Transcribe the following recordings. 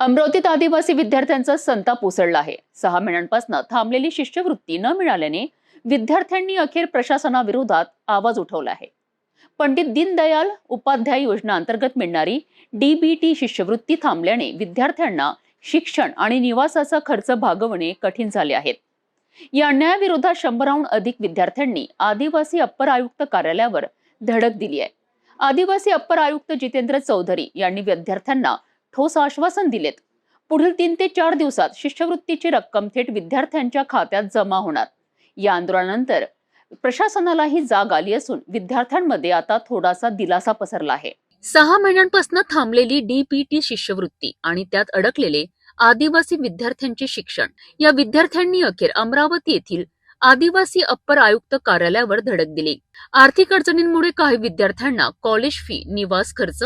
अमरावतीत आदिवासी विद्यार्थ्यांचा संताप उसळला आहे. सहा महिन्यांपासून थांबलेली शिष्यवृत्ती न मिळाल्याने विद्यार्थ्यांनी अखेर प्रशासनाविरोधात आवाज उठवला आहे. पंडित दीनदयाल उपाध्याय योजना अंतर्गत मिळणारी डीबीटी शिष्यवृत्ती थांबल्याने विद्यार्थ्यांना शिक्षण आणि निवासाचा खर्च भागवणे कठीण झाले आहेत. या अन्यायाविरोधात शंभराहून अधिक विद्यार्थ्यांनी आदिवासी अप्पर आयुक्त कार्यालयावर धडक दिली आहे. आदिवासी अप्पर आयुक्त जितेंद्र चौधरी यांनी विद्यार्थ्यांना ठोस आश्वासन दिलेत. पुढील तीन ते चार दिवसात शिष्यवृत्तीची रक्कम थेट विद्यार्थ्यांच्या खात्यात जमा होणार. या आंदोलनानंतर प्रशासनालाही जाग आली असून विद्यार्थ्यांमध्ये आता थोडासा दिलासा पसरला आहे. सहा महिन्यांपासून थांबलेली डीपीटी शिष्यवृत्ती आणि त्यात अडकलेले आदिवासी विद्यार्थ्यांचे शिक्षण या विद्यार्थ्यांनी अखेर अमरावती येथील आदिवासी अप्पर आयुक्त कार्यालयावर धडक दिली. आर्थिक अडचणींमुळे काही विद्यार्थ्यांना कॉलेज फी निवास खर्च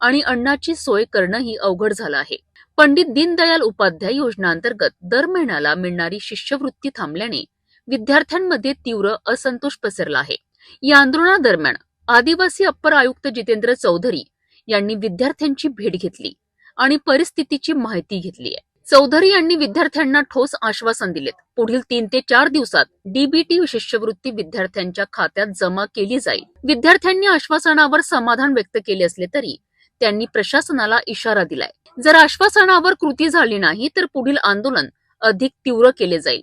आणि अन्नाची सोय करणंही अवघड झालं आहे. पंडित दीनदयाल उपाध्याय योजनांतर्गत दर महिन्याला मिळणारी शिष्यवृत्ती थांबल्याने विद्यार्थ्यांमध्ये तीव्र असंतोष पसरला आहे. या आंदोलनादरम्यान आदिवासी अप्पर आयुक्त जितेंद्र चौधरी यांनी विद्यार्थ्यांची भेट घेतली आणि परिस्थितीची माहिती घेतली आहे. चौधरी यांनी विद्यार्थ्यांना ठोस आश्वासन दिलेत. पुढील तीन ते चार दिवसात डीबीटी शिष्यवृत्ती विद्यार्थ्यांच्या खात्यात जमा केली जाईल. विद्यार्थ्यांनी आश्वासनावर समाधान व्यक्त केले असले तरी त्यांनी प्रशासनाला इशारा दिलाय. जर आश्वासनावर कृती झाली नाही तर पुढील आंदोलन अधिक तीव्र केले जाईल.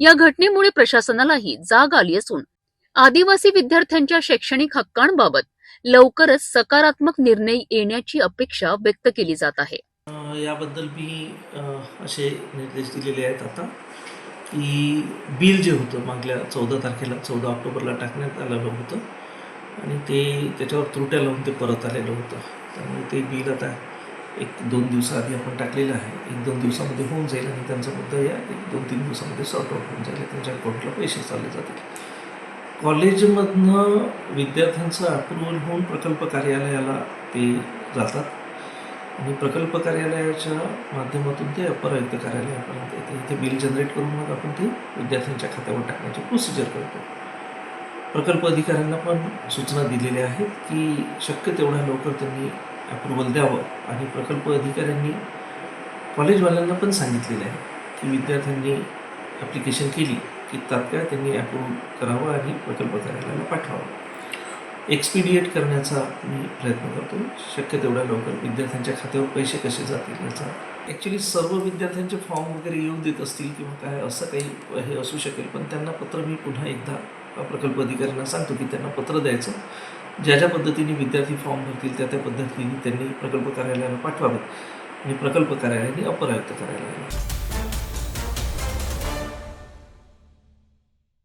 या घटनेमुळे प्रशासनालाही जाग आली असून आदिवासी विद्यार्थ्यांच्या शैक्षणिक हक्कांबाबत लवकरच सकारात्मक निर्णय येण्याची अपेक्षा व्यक्त केली जात आहे. याबद्दल मी असे निर्देश दिलेले आहेत आता की बिल जे होतं मागल्या चौदा तारखेला चौदा ऑक्टोबरला टाकण्यात आलेलं होतं आणि ते त्याच्यावर त्रुट्या लावून ते परत आलेलं होतं. त्यामुळे ते बिल आता एक दोन दिवसाआधी आपण टाकलेलं आहे. एक दोन दिवसामध्ये होऊन जाईल आणि त्यांचा मुद्दा या एक दोन तीन दिवसामध्ये सॉर्ट आउट होऊन जाईल त्यांच्या अकाउंटला पैसे चालले जातील. कॉलेजमधनं विद्यार्थ्यांचं अप्रुव्हल होऊन प्रकल्प कार्यालयाला ते जातात. आणि प्रकल्प कार्यालयाच्या माध्यमातून ते अपर आयुक्त कार्यालयापर्यंत येते. इथे बिल जनरेट करून मग आपण ते विद्यार्थ्यांच्या खात्यावर टाकण्याची प्रोसिजर करतो. प्रकल्प अधिकाऱ्यांना पण सूचना दिलेल्या आहेत की शक्य तेवढ्या लवकर त्यांनी अप्रुव्हल द्यावं. आणि प्रकल्प अधिकाऱ्यांनी कॉलेजवाल्यांना पण सांगितलेलं आहे की विद्यार्थ्यांनी ॲप्लिकेशन केली की तात्काळ त्यांनी अप्रूव्ह करावं आणि प्रकल्प कार्यालयाला पाठवावं. एक्सपिडिएट करण्याचा मी प्रयत्न करतो. शक्य तेवढ्या लवकर विद्यार्थ्यांच्या खात्यावर पैसे कसे जातील याचा. ॲक्च्युली सर्व विद्यार्थ्यांचे फॉर्म वगैरे येऊ देत असतील किंवा काय असं काही हे असू शकेल पण त्यांना पत्र मी पुन्हा एकदा प्रकल्प अधिकाऱ्यांना सांगतो की त्यांना पत्र द्यायचं. ज्या ज्या पद्धतीने विद्यार्थी फॉर्म भरतील त्या त्या पद्धतीने त्यांनी प्रकल्प कार्यालयाला पाठवावेत. आणि प्रकल्प कार्यालयाने अपर आयुक्त कार्यालयाला